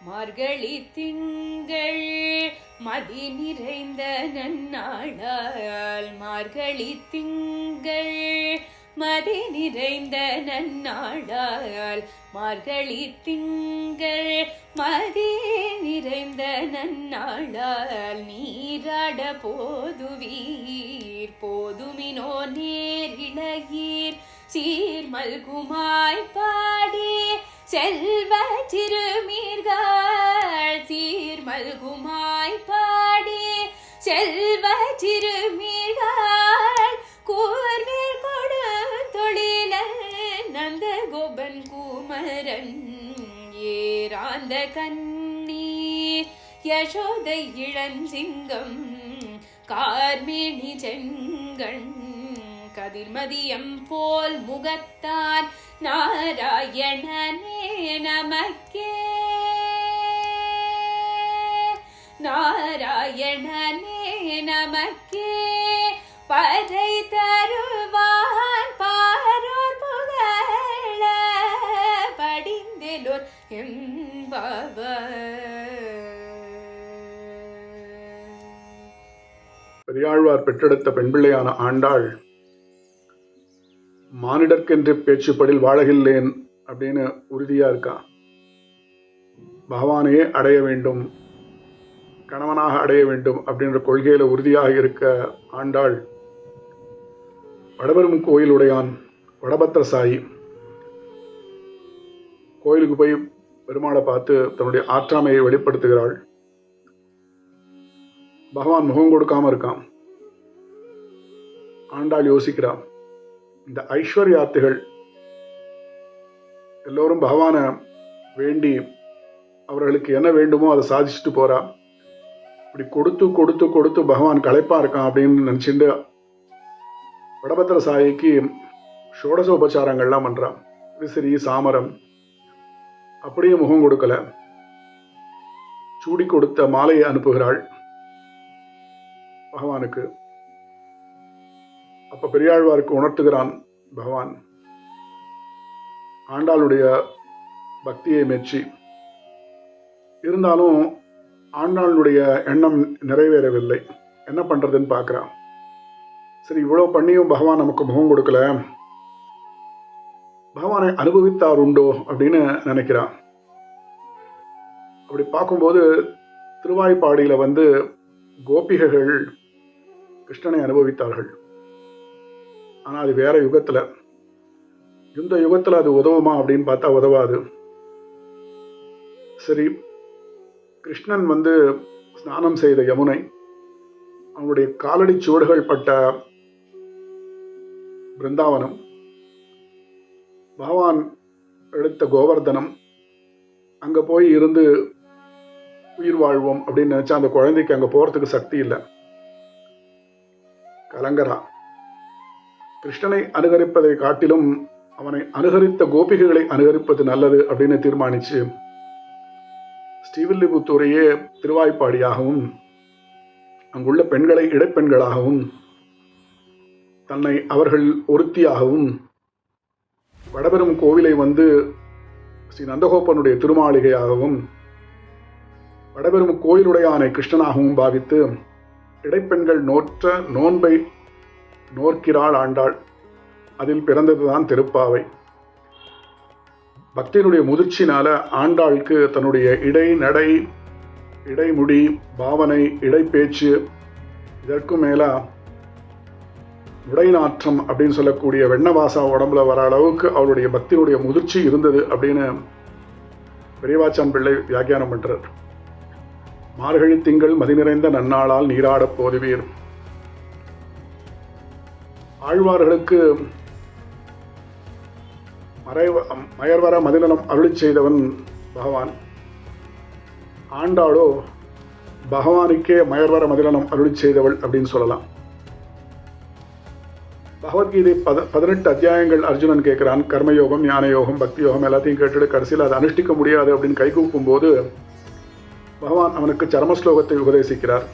மார்கழி திங்கள் மதி நிறைந்த நன்னாளால் மார்கழி திங்கள் மதி நிறைந்த நன்னாளால் மார்கழி திங்கள் மதி நிறைந்த நன்னாளால் நீராட போதுவீர் போதுமினோ நேரிழகீர் சீர்மல்குமாய் பாடி செல்வ சிறுமீர்கள் சீர்மல்குமாய் பாடி செல்வ சிறுமீர்கள் கூர்வில் கொடு தொழில நந்த கோபன் குமரன் ஏராந்த கண்ணி யசோதை இளஞ்சிங்கம் கார்மேனி செங்கண் கதிர்மதியம் போல் முகத்தான் நாராயணனே நமக்கே. நாராயணனே நமக்கே. பதை தருவான் பாரோர் புகழ படிந்தெலோர் என்பவர். பெரியாழ்வார் பெற்றெடுத்த பெண்பிள்ளையான ஆண்டாள் மானிடர்க்கென்று பேச்சுப்படில் வாழகில்லேன் அப்படின்னு உறுதியா இருக்கா? பகவானையே அடைய வேண்டும் கணவனாக அடைய வேண்டும் அப்படின்ற கொள்கையில உறுதியாக இருக்க ஆண்டாள் வடபெரும் கோயிலுடையான் வடபத்திர சாயி கோயிலுக்கு போய் பெருமாளை பார்த்து தன்னுடைய ஆற்றாமையை வெளிப்படுத்துகிறாள். பகவான் முகம் கொடுக்காம இருக்கான். ஆண்டாள் யோசிக்கிறான். இந்த ஐஸ்வர்யாத்துகள் எல்லோரும் பகவானை வேண்டி அவர்களுக்கு என்ன வேண்டுமோ அதை சாதிச்சுட்டு போகிறா இப்படி கொடுத்து கொடுத்து கொடுத்து பகவான் களைப்பா இருக்கான் அப்படின்னு நினச்சிட்டு வடபத்திர சாயிக்கு ஷோடசோபச்சாரங்கள்லாம் பண்ணுறான் விசிறி சாமரம் அப்படியே முகம் கொடுக்கல. சூடி கொடுத்த மாலையை அனுப்புகிறாள் பகவானுக்கு. அப்ப பெரியாழ்வாருக்கு உணர்த்துகிறான் பகவான். ஆண்டாளுடைய பக்தியை மெச்சி. இருந்தாலும் ஆண்டாளுடைய எண்ணம் நிறைவேறவில்லை. என்ன பண்றதுன்னு பார்க்கிறான் சரி இவ்வளவு பண்ணியும் பகவான் நமக்கு முகம் கொடுக்கல. பகவானை அனுபவித்தார் உண்டோ அப்படின்னு நினைக்கிறான். அப்படி பார்க்கும்போது திருவாய்ப்பாடியில வந்து கோபிகைகள் கிருஷ்ணனை அனுபவித்தார்கள். ஆனால் அது வேற யுகத்தில். இந்த யுகத்தில் அது உதவுமா அப்படின்னு பார்த்தா உதவாது. சரி கிருஷ்ணன் வந்து ஸ்நானம் செய்த யமுனை அவனுடைய காலடி சுவடுகள் பட்ட பிருந்தாவனம் பகவான் எடுத்த கோவர்தனம் அங்கே போய் இருந்து உயிர் வாழ்வோம் அப்படின்னு நினச்சா அந்த குழந்தைக்கு அங்கே போகிறதுக்கு சக்தி இல்லை. கலங்கரா. கிருஷ்ணனை அனுகரிப்பதை காட்டிலும் அவனை அனுகரித்த கோபிகைகளை அனுகரிப்பது நல்லது அப்படின்னு தீர்மானிச்சு ஸ்ரீவில்லிபுத்தூரையே திருவாய்ப்பாடியாகவும் அங்குள்ள பெண்களை இடைப்பெண்களாகவும் தன்னை அவர்கள் ஒருத்தியாகவும் வடபெரும் கோவிலை வந்து ஸ்ரீ நந்தகோபனுடைய திருமாளிகையாகவும் வடபெரும் கோயிலுடையானை கிருஷ்ணனாகவும் பாவித்து இடைப்பெண்கள் நோற்ற நோன்பை நோர்க்கிறாள் ஆண்டாள். அதில் பிறந்ததுதான் திருப்பாவை. பக்தியினுடைய முதிர்ச்சினால ஆண்டாளுக்கு தன்னுடைய இடை நடை இடைமுடி பாவனை இடைப்பேச்சு இதற்கும் மேலா உடைநாற்றம் அப்படின்னு சொல்லக்கூடிய வெண்ணவாசா உடம்புல வர அளவுக்கு அவருடைய பக்தியினுடைய முதிர்ச்சி இருந்தது அப்படின்னு பெரியவாச்சான் பிள்ளை வியாக்கியானம் பண்ணுறார் மார்கழி திங்கள் மதி நிறைந்த நன்னாளால் நீராடப் போதுவீர். ஆழ்வார்களுக்கு மறைவ மயர்வர மதிநலம் அருளி செய்தவன் பகவான். ஆண்டாளோ பகவானுக்கே மயர்வர மதிநலம் அருளி செய்தவள் அப்படின்னு சொல்லலாம். பகவத்கீதை பத பதினெட்டு அத்தியாயங்கள் அர்ஜுனன் கேட்கிறான். கர்மயோகம் ஞான யோகம் பக்தி யோகம் எல்லாத்தையும் கேட்டுட்டு கடைசியில் அதை அனுஷ்டிக்க முடியாது அப்படின்னு கைகூப்பும் போது பகவான் அவனுக்கு சரமஸ்லோகத்தை உபதேசிக்கிறார்.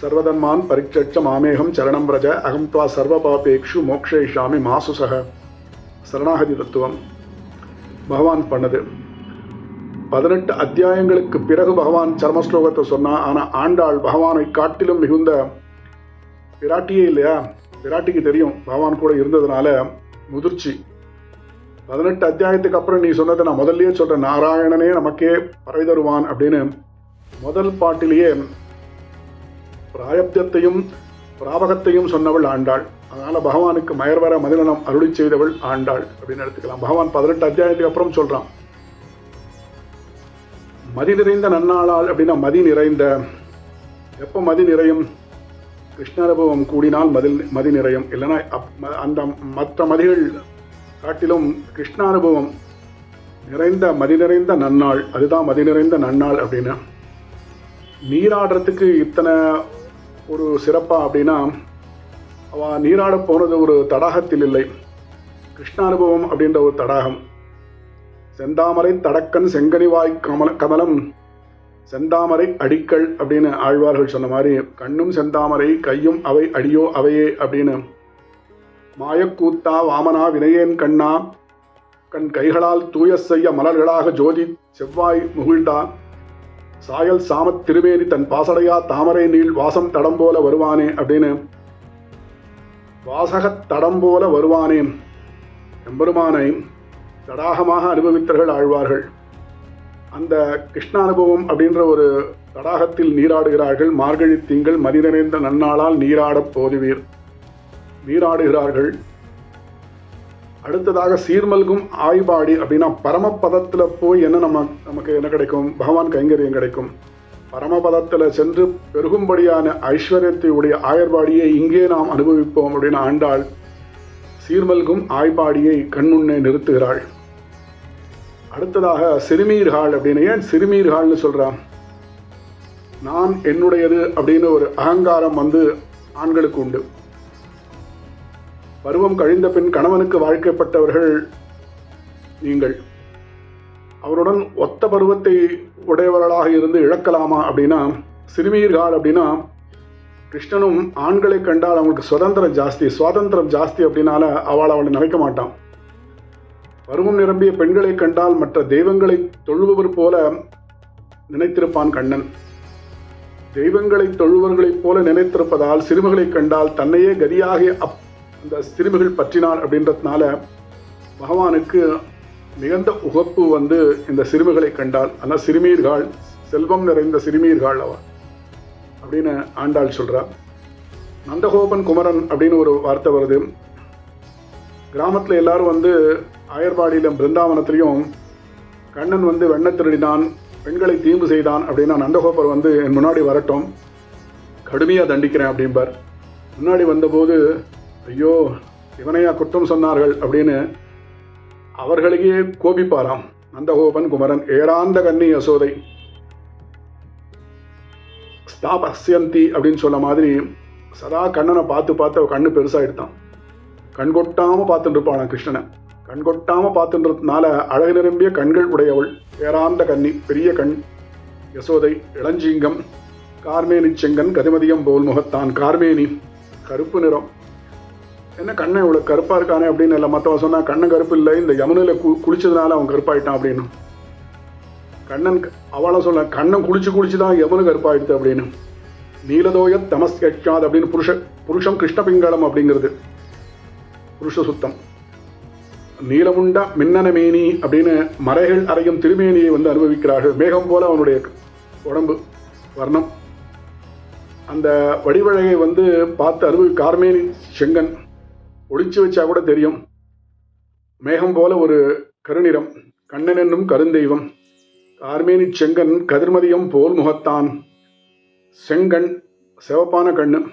சர்வதன்மான் பரிச்சட்ச மாமேகம் சரணம் பிரஜ அகம் துவா சர்வ பாபேக்ஷு மோக்ஷயிஷாமி மாசுசக. சரணாகதி தத்துவம். பகவான் பண்ணது. பதினெட்டு அத்தியாயங்களுக்கு பிறகு பகவான் சர்மஸ்லோகத்தை சொன்னான் ஆனால் ஆண்டாள் பகவானை காட்டிலும் மிகுந்த பிராட்டியே இல்லையா? பிராட்டிக்கு தெரியும் பகவான் கூட இருந்ததுனால முதிர்ச்சி. பதினெட்டு அத்தியாயத்துக்கு அப்புறம் நீ சொன்னதை நான் முதல்லயே சொல்கிறேன் நாராயணனே நமக்கே பறவை தருவான் அப்படின்னு முதல் பாட்டிலேயே பிராயப்தத்தையும் பிராபகத்தையும் சொன்னவள் ஆண்டாள். அதனால பகவானுக்கு மயர்வர மதிலனம் அருளி செய்தவள் ஆண்டாள் அப்படின்னு எடுத்துக்கலாம். பகவான் பதினெட்டு அத்தியாயத்துக்கு அப்புறம் சொல்றான். மதி நிறைந்த நன்னாளால் அப்படின்னா மதி நிறைந்த எப்போ மதி நிறையும்? கிருஷ்ணானுபவம் கூடினால் மதில் மதி நிறையும். இல்லைன்னா அந்த மற்ற மதிகள் காட்டிலும் கிருஷ்ணானுபவம் நிறைந்த மதி நிறைந்த நன்னாள். அதுதான் மதி நிறைந்த நன்னாள் அப்படின்னு. நீராடுறதுக்கு இத்தனை ஒரு சிறப்பா அப்படின்னா அவ நீராட போனது ஒரு தடாகத்தில் இல்லை. கிருஷ்ணானுபவம் அப்படின்ற ஒரு தடாகம். செந்தாமரை தடக்கன் செங்கனிவாய் கமல கமலம் செந்தாமரை அடிக்கள் அப்படின்னு ஆழ்வார்கள் சொன்ன மாதிரி கண்ணும் செந்தாமரை கையும் அவை அடியோ அவையே அப்படின்னு. மாயக்கூத்தா வாமனா வினயேன் கண்ணா கண் கைகளால் தூய செய்ய மலர்களாக ஜோதி செவ்வாய் முகிழ்ந்தா சாயல் சாமத் திருமேனி தன் பாசடையா தாமரை நீள் வாசம் தடம் போல வருவானே அப்படின்னு வாசகத் தடம் போல வருவானே. எம்பெருமானை தடாகமாக அனுபவித்தர்கள் ஆழ்வார்கள். அந்த கிருஷ்ண அனுபவம் அப்படின்ற ஒரு தடாகத்தில் நீராடுகிறார்கள். மார்கழி திங்கள் மதி நன்னாளால் நீராடப் போதுவீர். நீராடுகிறார்கள். அடுத்ததாக சீர்மல்கும் ஆய்பாடி அப்படின்னா பரமபதத்தில் போய் என்ன நம்ம நமக்கு என்ன கிடைக்கும்? பகவான் கைங்கரியம் கிடைக்கும். பரமபதத்தில் சென்று பெருகும்படியான ஐஸ்வர்யத்தையுடைய ஆயர்பாடியை இங்கே நாம் அனுபவிப்போம் அப்படின்னு ஆண்டாள் சீர்மல்கும் ஆய்பாடியை கண்முன்னே நிறுத்துகிறாள். அடுத்ததாக சிறுமீர்கால் அப்படின்னு ஏன் சிறுமீர்கால்னு சொல்கிறான் நான் என்னுடையது அப்படின்னு ஒரு அகங்காரம் வந்து ஆண்களுக்கு உண்டு. பருவம் கழிந்த பின் கணவனுக்கு வாழ்க்கைப்பட்டவர்கள் நீங்கள். அவருடன் ஒத்த பருவத்தை உடையவர்களாக இருந்து இழக்கலாமா அப்படின்னா சிறுமியர்கள் அப்படின்னா கிருஷ்ணனும் ஆண்களை கண்டால் அவங்களுக்கு சுதந்திரம் ஜாஸ்தி சுவாதந்திரம் ஜாஸ்தி அப்படின்னால அவள் அவளை நினைக்க மாட்டான். பருவம் நிரம்பிய பெண்களை கண்டால் மற்ற தெய்வங்களை தொழுபவர் போல நினைத்திருப்பான் கண்ணன். தெய்வங்களை தொழுவர்களைப் போல நினைத்திருப்பதால் சிறுமிகளை கண்டால் தன்னையே கதியாக அப் இந்த சிறுமிகள் பற்றினார் அப்படின்றதுனால பகவானுக்கு மிகுந்த உகப்பு வந்து இந்த சிறுமிகளை கண்டால் ஆனால் சிறுமீர்கள் செல்வம் நிறைந்த சிறுமீர்கள் அவ அப்படின்னு ஆண்டாள் சொல்கிறார் நந்தகோபன் குமரன் அப்படின்னு ஒரு வார்த்தை வருது. கிராமத்தில் எல்லாரும் வந்து ஆயர்வாடியிலும் பிருந்தாவனத்திலையும் கண்ணன் வந்து வெண்ண திருடினான் பெண்களை தீம்பு செய்தான் அப்படின்னா நந்தகோபர் வந்து என் முன்னாடி வரட்டும். கடுமையாக தண்டிக்கிறேன் அப்படிம்பார். முன்னாடி வந்தபோது ஐயோ இவனையா குற்றம் சொன்னார்கள் அப்படின்னு அவர்களையே கோபிப்பாராம். நந்தகோபன் குமரன் ஏராந்த கன்னி யசோதை. ஸ்தாபஸ்யந்தி அப்படின்னு சொன்ன மாதிரி சதா கண்ணனை பார்த்து பார்த்து அவள் கண்ணு பெருசாகிடுதான் கண் கொட்டாமல் பார்த்துட்டு இருப்பாளாம் கிருஷ்ணனை. கண் கொட்டாமல் பார்த்துன்றதுனால அழகு நிரம்பிய கண்கள் உடையவள் ஏராந்த கன்னி பெரிய கண் யசோதை இளஞ்சிங்கம் கார்மேனி செங்கன் கதிமதியம் போல் முகத்தான் கார்மேனி கருப்பு நிறம் என்ன கண்ணன் இவ்வளோ கருப்பாக இருக்கானே அப்படின்னு இல்லை மற்றவன் சொன்னால் கண்ணன் கருப்பு இல்லை இந்த யமுனையில் கு குளிச்சதுனால அவன் கருப்பாயிட்டான் அப்படின்னு. கண்ணன் அவளை சொல்ல கண்ணன் குளிச்சு குளிச்சு தான் யமுனை கருப்பாயிடுது அப்படின்னு. நீலதோய தமஸ் அப்படின்னு புருஷ புருஷம் கிருஷ்ண பிங்களம் அப்படிங்கிறது. புருஷ சுத்தம். நீலமுண்ட மின்னன மேனி அப்படின்னு மறைகள் அறையும் திருமேனியை வந்து அனுபவிக்கிறார்கள். மேகம் போல அவனுடைய உடம்பு வர்ணம். அந்த வடிவழகை வந்து பார்த்து அனுபவி கார்மேனி செங்கன் ஒளிச்சு வச்சா கூட தெரியும். மேகம் போல ஒரு கருநிறம் கண்ணன் என்னும் கருந்தெய்வம். கார்மேனி செங்கன் கதிர்மதியம் போல் முகத்தான். செங்கண் சிவப்பான கண்ணு.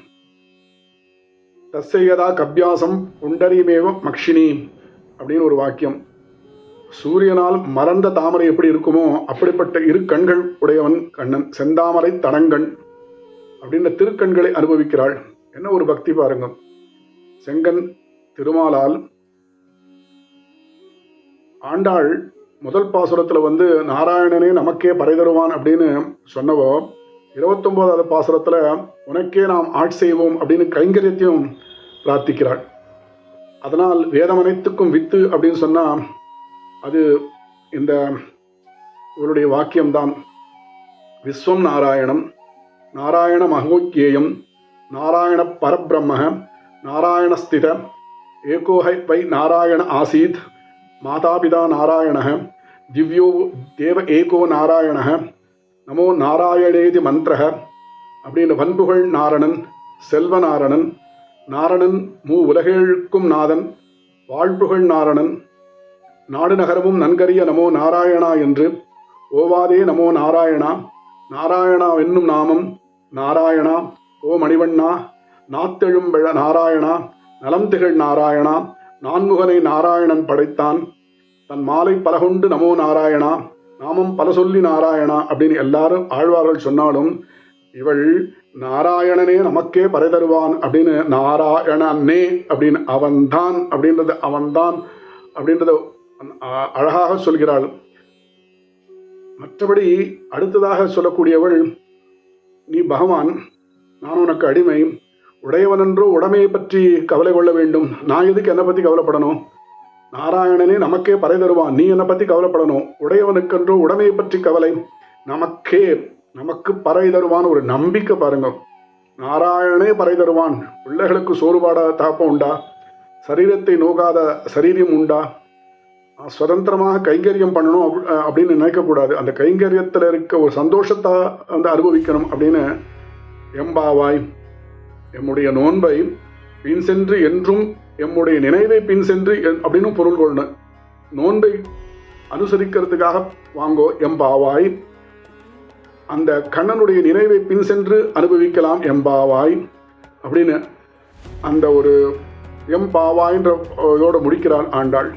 தஸ்ஸையதா கப்யாசம் புண்டரியமேவ மக்ஷினி அப்படின்னு ஒரு வாக்கியம். சூரியனால் மறந்த தாமரை எப்படி இருக்குமோ அப்படிப்பட்ட இரு கண்கள் உடையவன் கண்ணன். செந்தாமரை தடங்கண் அப்படின்ற திருக்கண்களை அனுபவிக்கிறாள். என்ன ஒரு பக்தி பாருங்க. செங்கன் திருமாலால் ஆண்டாள் முதல் பாசுரத்துல வந்து நாராயணனே நமக்கே பறை தருவான் அப்படின்னு சொன்னவோ இருபத்தொன்பதாவது பாசுரத்துல உனக்கே நாம் ஆட் செய்வோம் அப்படின்னு கைங்கரியத்தையும் பிரார்த்திக்கிறாள். அதனால் வேதம் அனைத்துக்கும் வித்து அப்படின்னு சொன்னா அது இந்த இவருடைய வாக்கியம்தான். விஸ்வம் நாராயணம் நாராயண மகோக்கியம் நாராயண பரபிரம்ம நாராயணஸ்தித ஏகோஹை வை நாராயண ஆசீத் மாதாபிதா நாராயண திவ்யோ தேவ ஏகோ நாராயண நமோ நாராயணேதி மந்திர அப்படின்னு வன்புகழ் நாரணன் செல்வநாரணன் நாரணன் மூ உலகேழுக்கும் நாதன் வாழ்புகழ் நாரணன் நாடு நகரமும் நன்கரிய நமோ நாராயணா என்று ஓவாதே நமோ நாராயணா நாராயணா என்னும் நாமம் நாராயணா ஓ மணிவண்ணா நாத்தெழும்பெழ நாராயணா நலம் திகழ் நாராயணா. நான்முகனை நாராயணன் படைத்தான். தன் மாலை பலகொண்டு நமோ நாராயணா. நாமம் பல சொல்லி நாராயணா அப்படின்னு எல்லாரும் ஆழ்வார்கள் சொன்னாலும் இவள் நாராயணனே நமக்கே பறை தருவான் அப்படின்னு நாராயணனே அப்படின்னு அவன்தான் அப்படின்றது அவன்தான் அப்படின்றத அழகாக சொல்கிறாள். மற்றபடி அடுத்ததாக சொல்லக்கூடியவள் நீ பகவான் நான் உனக்கு அடிமை. உடையவனென்றோ உடமையை பற்றி கவலை கொள்ள வேண்டும். நான் எதுக்கு என்னை பற்றி கவலைப்படணும்? நாராயணனே நமக்கே பறை தருவான். நீ என்னை பற்றி கவலைப்படணும். உடையவனுக்கென்றோ உடமையை பற்றி கவலை. நமக்கே நமக்கு பறை தருவான் ஒரு நம்பிக்கை பாருங்க. நாராயணனே பறை தருவான். பிள்ளைகளுக்கு சோறுபாட தாப்பம் உண்டா? சரீரத்தை நோகாத சரீரம் உண்டா? சுதந்திரமாக கைங்கரியம் பண்ணணும் அப்படின்னு நினைக்கக்கூடாது. அந்த கைங்கரியத்தில் இருக்க ஒரு சந்தோஷத்தை வந்து அனுபவிக்கணும் அப்படின்னு எம்பாவாய் எம்முடைய நோன்பை பின் சென்று என்றும் எம்முடைய நினைவை பின் சென்று என்- அப்படின்னு பொருள் கொள்ளணும் நோன்பை அனுசரிக்கிறதுக்காக வாங்கோ எம்பாவாய். அந்த கண்ணனுடைய நினைவை பின் சென்று அனுபவிக்கலாம் எம்பாவாய். அப்படின்னு அந்த ஒரு எம்பாவாய்ன்ற இதோட முடிக்கிறாள் ஆண்டாள்.